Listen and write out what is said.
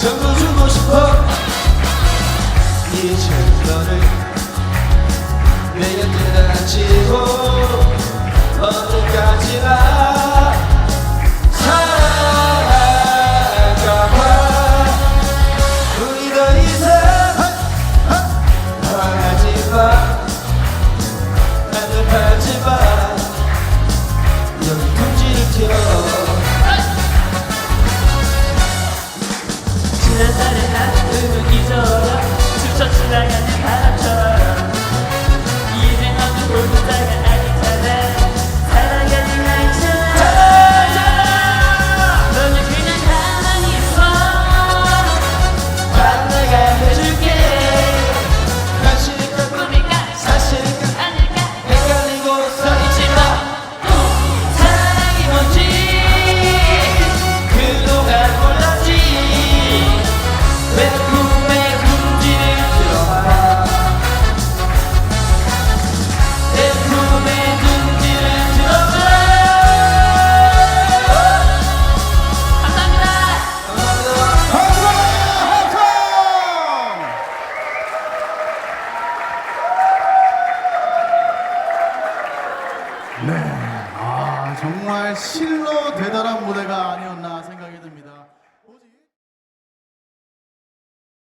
전부 주고 싶어. 이제 너를 내 곁에 닿지 れたれた 네. 아, 정말 실로 대단한 무대가 아니었나 생각이 듭니다.